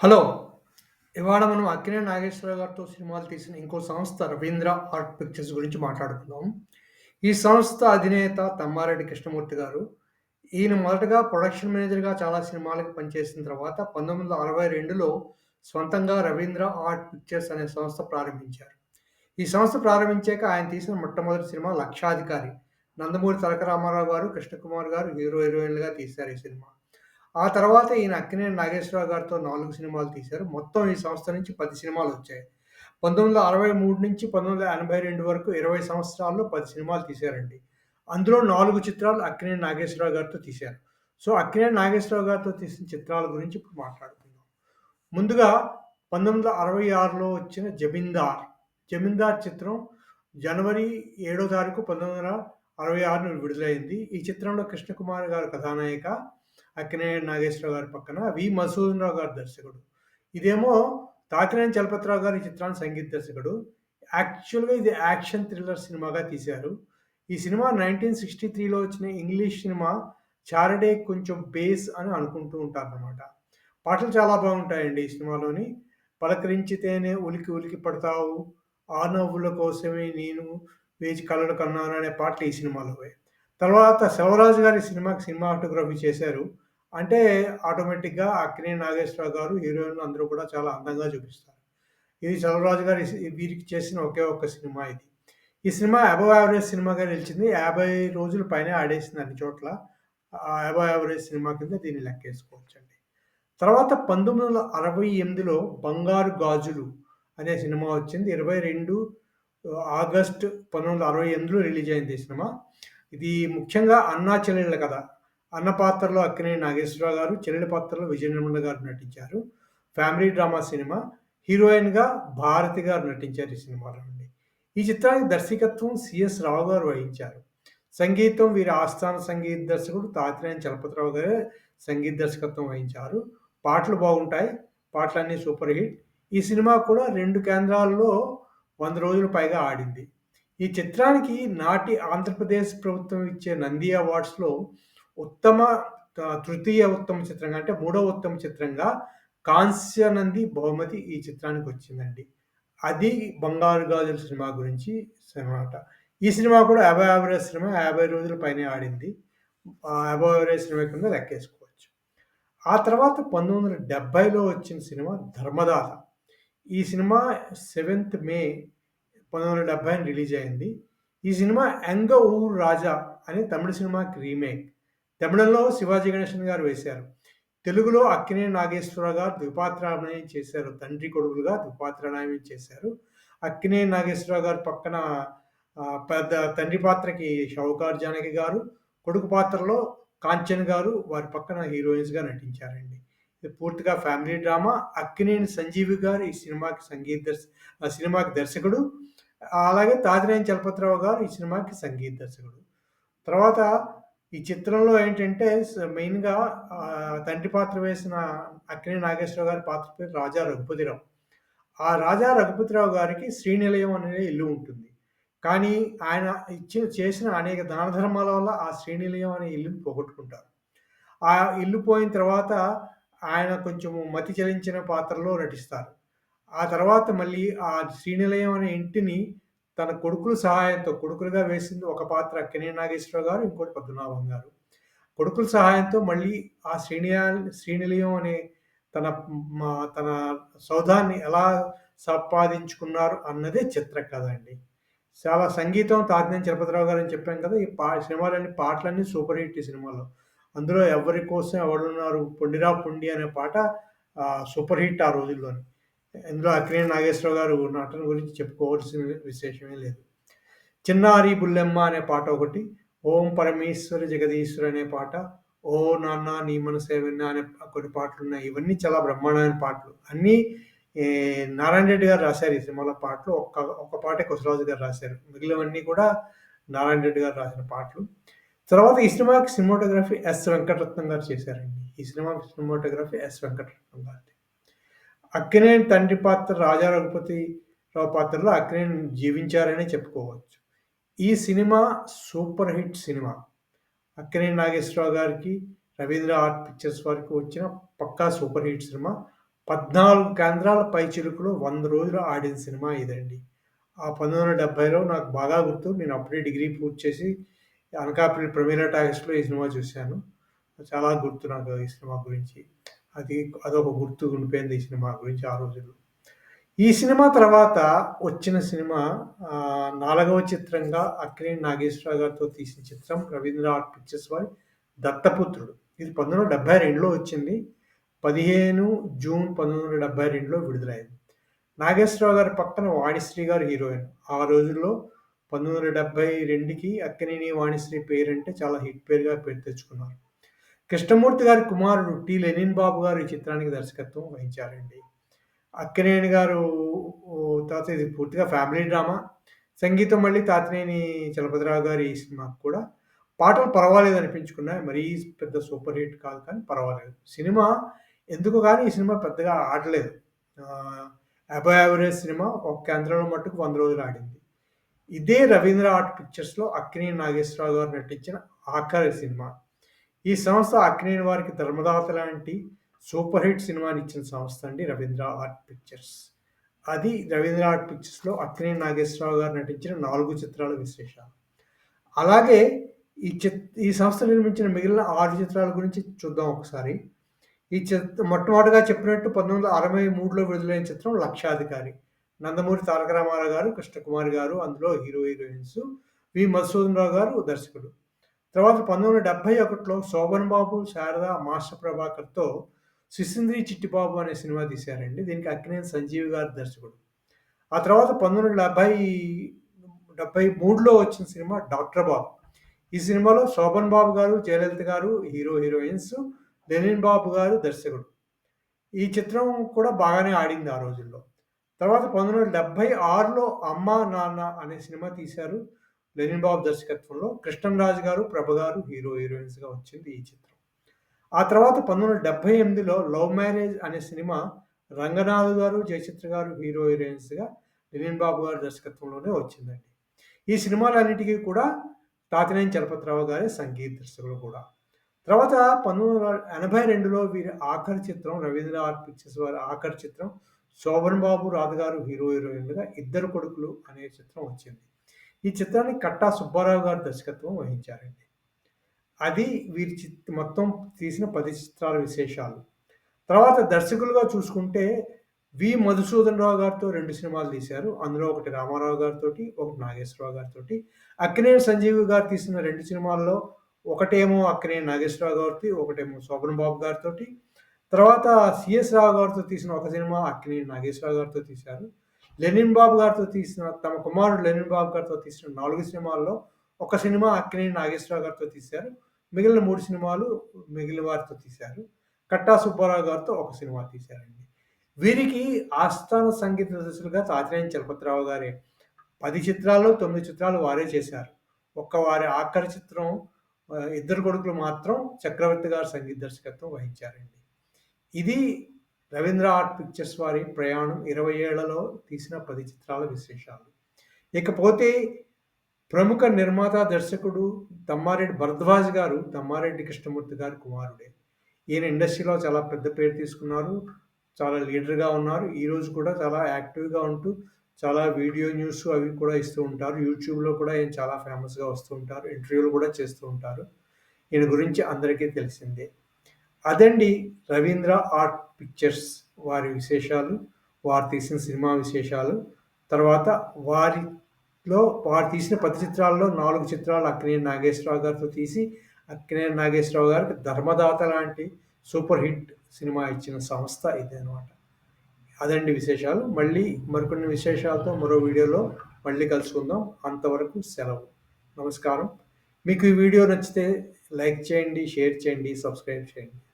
Hello! ఇవాళ మనం అక్కినే నాగేశ్వరరావు గారితో సినిమాలు తీసిన ఇంకో సంస్థ 'రవీంద్ర ఆర్ట్ పిక్చర్స్' గురించి మాట్లాడుకుందాం. ఈ సంస్థ అధినేత తమ్మారెడ్డి కృష్ణమూర్తి గారు. ఈయన మొదటగా ప్రొడక్షన్ మేనేజర్‌గా చాలా సినిమాలకు పనిచేసిన తర్వాత 1962లో స్వంతంగా 'రవీంద్ర ఆర్ట్ పిక్చర్స్' అనే సంస్థ ప్రారంభించారు. ఈ సంస్థ ప్రారంభించాక ఆయన తీసిన మొట్టమొదటి సినిమా 'లక్షాధికారి'. నందమూరి తారక రామారావు గారు, కృష్ణకుమార్ గారు హీరో, హీరోయిన్‌లుగా తీశారు ఈ సినిమా. ఆ తర్వాత ఈయన అక్కినేని నాగేశ్వరరావు గారితో నాలుగు సినిమాలు తీశారు. మొత్తం ఈ సంస్థ నుంచి పది సినిమాలు వచ్చాయి పంతొమ్మిది వందల అరవై మూడు నుంచి 1982 వరకు 20 సంవత్సరాల్లో పది సినిమాలు తీశారండి. అందులో నాలుగు చిత్రాలు అక్కినేని నాగేశ్వరరావు గారితో తీశారు. సో, అక్కినేని నాగేశ్వరరావు గారితో తీసిన చిత్రాల గురించి ఇప్పుడు మాట్లాడుకుందాం. ముందుగా 1966లో వచ్చిన 'జమీందార్'. 'జమీందార్' చిత్రం జనవరి ఏడో తారీఖు 1966 విడుదలైంది. ఈ చిత్రంలో కృష్ణకుమార్ గారు కథానాయిక. అక్కినేని నాగేశ్వరరావు గారి పక్కన వి. మధుసూదన్ రావు గారు దర్శకుడు. ఇదేమో తాకినేని చలపతిరావు గారి చిత్రాన్ని సంగీత దర్శకుడు. యాక్చువల్‌గా ఇది యాక్షన్ థ్రిల్లర్ సినిమాగా తీశారు. ఈ సినిమా 1963లో వచ్చిన ఇంగ్లీష్ సినిమా 'చారడే కొంచెం బేస్' అని అనుకుంటూ ఉంటారనమాట. పాటలు చాలా బాగుంటాయండి ఈ సినిమాలోని. 'పలకరించితేనే ఉలికి ఉలికి పడతావు, ఆ నవ్వుల కోసమే నేను వేచి కలలు కన్నాను' అనే పాటలు ఈ సినిమాలోవే. తర్వాత శివరాజు గారి సినిమాకి సినిమాటోగ్రఫీ చేశారు. అంటే ఆటోమేటిక్‌గా అక్కినేని నాగేశ్వరరావు గారు, హీరోయిన్‌లు అందరూ కూడా చాలా అందంగా చూపిస్తారు. ఇది సెల్వరాజు గారు సి వీరికి చేసిన ఒకే ఒక్క సినిమా ఇది. ఈ సినిమా అబోవ్ యావరేజ్ సినిమాగా నిలిచింది. 50 రోజుల పైనే ఆడేసింది అన్ని చోట్ల. ఆహ్, అబోవ్ యావరేజ్ సినిమా కింద దీన్ని లెక్కేసుకోవచ్చండి. తర్వాత 1968లో 'బంగారు గాజులు' అనే సినిమా వచ్చింది. 22 ఆగస్టు 1968లో రిలీజ్ అయింది ఈ సినిమా. ఇది ముఖ్యంగా అన్నా చెల్లెళ్ళ కథ. అన్న పాత్రలో అక్కినేని నాగేశ్వరరావు గారు, చెల్లెలి పాత్రలో విజయనిర్మల గారు నటించారు. Family drama cinema. హీరోయిన్‌గా భారతి గారు నటించారు ఈ సినిమాలో నుండి ఈ చిత్రానికి దర్శకత్వం సిఎస్ రావు గారు వహించారు. సంగీతం వీరి ఆస్థాన సంగీత దర్శకుడు తాతినేని చలపతిరావు గారే సంగీత దర్శకత్వం వహించారు. పాటలు బాగుంటాయి. పాటలన్నీ సూపర్ హిట్. ఈ సినిమా కూడా రెండు కేంద్రాల్లో వంద రోజులు పైగా ఆడింది. ఈ చిత్రానికి నాటి ఆంధ్రప్రదేశ్ ప్రభుత్వం ఇచ్చే నంది అవార్డ్స్‌లో ఉత్తమ తృతీయ ఉత్తమ చిత్రంగా అంటే మూడవ ఉత్తమ చిత్రంగా కాంస్యనంది బహుమతి ఈ చిత్రానికి వచ్చిందండి. అది 'బంగారు గాజుల సినిమా గురించి అనమాట. ఈ సినిమా కూడా యాభై యావరేజ్ సినిమా. 50 రోజుల పైనే ఆడింది. యాభై యావరేజ్ సినిమా కింద లెక్కేసుకోవచ్చు. ఆ తర్వాత 1970లో వచ్చిన సినిమా 'ధర్మదాత'. ఈ సినిమా సెవెంత్ మే 1970 రిలీజ్ అయింది. ఈ సినిమా 'ఎంగ ఊరు రాజా' అనే తమిళ సినిమాకి రీమేక్. తమిళంలో శివాజీ గణేశన్ గారు వేశారు. తెలుగులో అక్కినే నాగేశ్వరరావు గారు ద్విపాత్రాభినయం చేశారు. తండ్రి కొడుకులుగా ద్విపాత్రాభినయం చేశారు. అక్కినే నాగేశ్వరరావు గారి పక్కన పెద్ద తండ్రి పాత్రకి షౌకార్ జానకి గారు, కొడుకు పాత్రలో కాంచన్ గారు వారి పక్కన హీరోయిన్స్‌గా నటించారండి. ఇది పూర్తిగా ఫ్యామిలీ డ్రామా. అక్కినేని సంజీవి గారు ఈ సినిమాకి సంగీత దర్శ ఆ సినిమాకి దర్శకుడు. అలాగే తాతినేని చలపతిరావు గారు ఈ సినిమాకి సంగీత దర్శకుడు. తర్వాత ఈ చిత్రంలో ఏంటంటే మెయిన్‌గా తండ్రి పాత్ర వేసిన అక్కినే నాగేశ్వరరావు గారి పాత్ర పేరు రాజా రఘుపతిరావు. ఆ రాజా రఘుపతిరావు గారికి శ్రీనిలయం అనే ఇల్లు ఉంటుంది. కానీ ఆయన ఇచ్చిన చేసిన అనేక దాన ధర్మాల వల్ల ఆ శ్రీనిలయం అనే ఇల్లుని పోగొట్టుకుంటారు. ఆ ఇల్లు పోయిన తర్వాత ఆయన కొంచెము మతి చలించిన పాత్రలో నటిస్తారు. ఆ తర్వాత మళ్ళీ ఆ శ్రీనిలయం అనే ఇంటిని తన కొడుకుల సహాయంతో కొడుకులుగా వేసింది ఒక పాత్ర అక్కినేని నాగేశ్వరరావు గారు, ఇంకోటి పద్మనాభం గారు. కొడుకుల సహాయంతో మళ్ళీ ఆ శ్రీనియా శ్రీనిలయం అనే తన మా తన సౌధాన్ని ఎలా సంపాదించుకున్నారు అన్నదే చిత్రకథ అండి. చాలా సంగీతం తాజ్ఞం చలపతిరావు అని చెప్పాం కదా! ఈ పా సినిమాలన్నీ పాటలన్నీ సూపర్ హిట్ ఈ సినిమాలో. అందులో 'ఎవ్వరి కోసం ఎవరున్నారు పొండిరా పొండి' అనే పాట సూపర్ హిట్ ఆ రోజుల్లోని. ఇందులో అక్కినేని నాగేశ్వరరావు గారు నటన గురించి చెప్పుకోవాల్సిన విశేషమే లేదు. 'చిన్నారి బుల్లెమ్మ' అనే పాట ఒకటి. 'ఓం పరమేశ్వర జగదీశ్వర' అనే పాట. 'ఓ నాన్న నీ మనసే అనే కొన్ని పాటలు ఉన్నాయి ఇవన్నీ చాలా బ్రహ్మాండమైన పాటలు. అన్నీ నారాయణ రెడ్డి గారు రాశారు ఈ సినిమాలో పాటలు. ఒక్క ఒక్క పాటే కొసరాజు గారు రాశారు. మిగిలినవన్నీ కూడా నారాయణ రెడ్డి గారు రాసిన పాటలు. తర్వాత ఈ సినిమాకి సినిమాటోగ్రఫీ ఎస్. వెంకటరత్నం గారు చేశారండి. ఈ సినిమా సినిమాటోగ్రఫీ ఎస్. వెంకటరత్నం గారు అక్కినేని తండ్రి పాత్ర రాజా రఘుపతి రావు పాత్రలో అక్కినేని జీవించారనే చెప్పుకోవచ్చు. ఈ cinema super hit cinema. Akkineni Nageswara Rao గారికి, రవీంద్ర ఆర్ట్ పిక్చర్స్ వారికి వచ్చిన పక్కా సూపర్ హిట్ సినిమా. పద్నాలుగు కేంద్రాల పై చిలుకులో వంద రోజులు ఆడిన సినిమా ఇదండి ఆ పంతొమ్మిది వందల డెబ్బైలో నాకు బాగా గుర్తు నేను అప్పుడే డిగ్రీ పూర్తి చేసి అనకాపల్లి ప్రమీరా టాకీస్లో ఈ సినిమా చూశాను చాలా గుర్తు నాకు ఈ సినిమా గురించి అది అదొక గుర్తు ఉండిపోయింది ఈ సినిమా గురించి ఆ రోజుల్లో. ఈ సినిమా తర్వాత వచ్చిన సినిమా నాలుగవ చిత్రంగా అక్కినేని నాగేశ్వరరావు గారితో తీసిన చిత్రం రవీంద్ర ఆర్ట్ పిక్చర్స్ వారి దత్తపుత్రుడు. ఇది పంతొమ్మిది వందల డెబ్బై రెండులో వచ్చింది. పదిహేను జూన్ పంతొమ్మిది వందల డెబ్బై రెండులో విడుదలైంది. నాగేశ్వరరావు గారి పక్కన వాణిశ్రీ గారు హీరోయిన్. ఆ రోజుల్లో పంతొమ్మిది వందల డెబ్బై రెండుకి అక్కినేని వాణిశ్రీ పేరు అంటే చాలా హిట్ పేరుగా పేరు తెచ్చుకున్నారు. కృష్ణమూర్తి గారి కుమారుడు టి. లెనిన్ బాబు గారు ఈ చిత్రానికి దర్శకత్వం వహించారండి. అక్కినేని గారు తర్వాత ఇది పూర్తిగా ఫ్యామిలీ డ్రామా. సంగీతం మళ్ళీ తాతినేని చలపతిరావు గారి ఈ సినిమాకు కూడా. పాటలు పర్వాలేదు అనిపించుకున్నాయి. మరీ పెద్ద సూపర్ హిట్ కాదు కానీ పర్వాలేదు. సినిమా ఎందుకు కానీ ఈ సినిమా పెద్దగా ఆడలేదు. అబో యావరేజ్ సినిమా ఒక కేంద్రంలో మట్టుకు వంద రోజులు ఆడింది. ఇదే రవీంద్ర ఆర్ట్ పిక్చర్స్లో అక్కినేని నాగేశ్వరరావు గారు నటించిన ఆఖరి సినిమా. ఈ సంస్థ అక్కినేని వారికి ధర్మదాత లాంటి సూపర్ హిట్ సినిమాని ఇచ్చిన సంస్థ అండి రవీంద్ర ఆర్ట్ పిక్చర్స్. అది రవీంద్ర ఆర్ట్ పిక్చర్స్లో అక్కినేని నాగేశ్వరరావు గారు నటించిన నాలుగు చిత్రాల విశేషాలు. అలాగే ఈ చిత్ ఈ సంస్థ నిర్మించిన మిగిలిన ఆరు చిత్రాల గురించి చూద్దాం ఒకసారి. ఈ చిత్ర మొట్టమొదటిగా చెప్పినట్టు పంతొమ్మిది వందల అరవై మూడులో విడుదలైన చిత్రం లక్షాధికారి. నందమూరి తారక రామారావు గారు కృష్ణకుమారి గారు అందులో hero heroines V Madhusudan Rao garu దర్శకుడు తర్వాత పంతొమ్మిది వందల డెబ్బై ఒకటిలో శోభన్ బాబు శారద మాస్టర్ ప్రభాకర్తో సిసింద్రి చిట్టిబాబు అనే సినిమా తీశారండి. దీనికి అక్కినేని సంజీవ్ గారు దర్శకుడు. ఆ తర్వాత పంతొమ్మిది వందల డెబ్బై డెబ్బై మూడులో వచ్చిన సినిమా డాక్టర్ బాబు. ఈ సినిమాలో శోభన్ బాబు గారు జయలలిత గారు హీరో హీరోయిన్స్ లెనిన్ బాబు గారు దర్శకుడు. ఈ చిత్రం కూడా బాగానే ఆడింది ఆ రోజుల్లో. తర్వాత పంతొమ్మిది వందల డెబ్బై ఆరులో అమ్మ నాన్న అనే సినిమా తీశారు. లెనిన్ బాబు దర్శకత్వంలో కృష్ణంరాజు గారు ప్రభ గారు హీరో హీరోయిన్స్గా వచ్చింది ఈ చిత్రం. ఆ తర్వాత పంతొమ్మిది వందల డెబ్బై ఎనిమిదిలో లవ్ మ్యారేజ్ అనే సినిమా రంగనాథ్ గారు జయచిత్ర గారు హీరో హీరోయిన్స్గా లెనిన్ బాబు గారి దర్శకత్వంలోనే వచ్చిందండి. ఈ సినిమాలన్నిటికీ కూడా తాతినేని చలపతిరావు గారి సంగీత దర్శకులు కూడా. తర్వాత పంతొమ్మిది వందల ఎనభై రెండులో వీరి ఆఖరి చిత్రం రవీంద్ర ఆర్ట్ పిక్చర్స్ వారి ఆఖరి చిత్రం శోభన్ బాబు రాధగారు హీరో హీరోయిన్గా ఇద్దరు కొడుకులు అనే చిత్రం వచ్చింది. ఈ చిత్రాన్ని కట్టా సుబ్బారావు గారు దర్శకత్వం వహించారండి. అది వీరి చిత్ మొత్తం తీసిన పది చిత్రాల విశేషాలు. తర్వాత దర్శకులుగా చూసుకుంటే వి. మధుసూదన్ రావు గారితో రెండు సినిమాలు తీశారు. అందులో ఒకటి రామారావు గారితో ఒకటి నాగేశ్వరరావు గారితో అక్కినేని సంజీవ్ గారు తీసిన రెండు సినిమాల్లో ఒకటేమో అక్కినేని నాగేశ్వరరావు గారితో ఒకటేమో శోభన్ బాబు గారితో తర్వాత సిఎస్ రావు గారితో తీసిన ఒక సినిమా అక్కినేని నాగేశ్వరరావు గారితో తీశారు. లెనిన్ బాబు గారితో తీసిన తమ కుమారుడు లెనిన్ బాబు గారితో తీసిన నాలుగు సినిమాల్లో ఒక సినిమా అక్కినేని నాగేశ్వరరావు గారితో తీశారు. మిగిలిన మూడు సినిమాలు మిగిలిన వారితో తీశారు. కట్టా సుబ్బారావు గారితో ఒక సినిమా తీశారండి. వీరికి ఆస్థాన సంగీత దర్శకులుగా తాతినేని చలపతిరావు గారే పది చిత్రాల్లో తొమ్మిది చిత్రాలు వారే చేశారు. ఒక్క వారి ఆఖరి చిత్రం ఇద్దరు కొడుకులు మాత్రం చక్రవర్తి గారు సంగీత దర్శకత్వం వహించారండి. ఇది రవీంద్ర ఆర్ట్ పిక్చర్స్ వారి ప్రయాణం ఇరవై ఏళ్ళలో తీసిన పది చిత్రాల విశేషాలు. ఇకపోతే ప్రముఖ నిర్మాత దర్శకుడు తమ్మారెడ్డి భరద్వాజ్ గారు తమ్మారెడ్డి కృష్ణమూర్తి గారి కుమారుడే. ఈయన ఇండస్ట్రీలో చాలా పెద్ద పేరు తీసుకున్నారు చాలా లీడర్గా ఉన్నారు. ఈరోజు కూడా చాలా యాక్టివ్గా ఉంటూ చాలా వీడియో న్యూస్ అవి కూడా ఇస్తూ ఉంటారు. యూట్యూబ్లో కూడా ఈయన చాలా ఫేమస్గా వస్తూ ఉంటారు ఇంటర్వ్యూలు కూడా చేస్తూ ఉంటారు. ఈయన గురించి అందరికీ తెలిసిందే. అదండి రవీంద్ర ఆర్ట్ పిక్చర్స్ వారి విశేషాలు వారు తీసిన సినిమా విశేషాలు. తర్వాత వారిలో వారు తీసిన పది చిత్రాల్లో నాలుగు చిత్రాలు అక్కినే నాగేశ్వరరావు గారితో తీసి అక్కినే నాగేశ్వరరావు గారికి ధర్మదాత లాంటి సూపర్ హిట్ సినిమా ఇచ్చిన సంస్థ ఇది అనమాట అదండి విశేషాలు. మళ్ళీ మరికొన్ని విశేషాలతో మరో వీడియోలో మళ్ళీ కలుసుకుందాం. అంతవరకు సెలవు. నమస్కారం. మీకు ఈ వీడియో నచ్చితే లైక్ చేయండి షేర్ చేయండి సబ్స్క్రైబ్ చేయండి.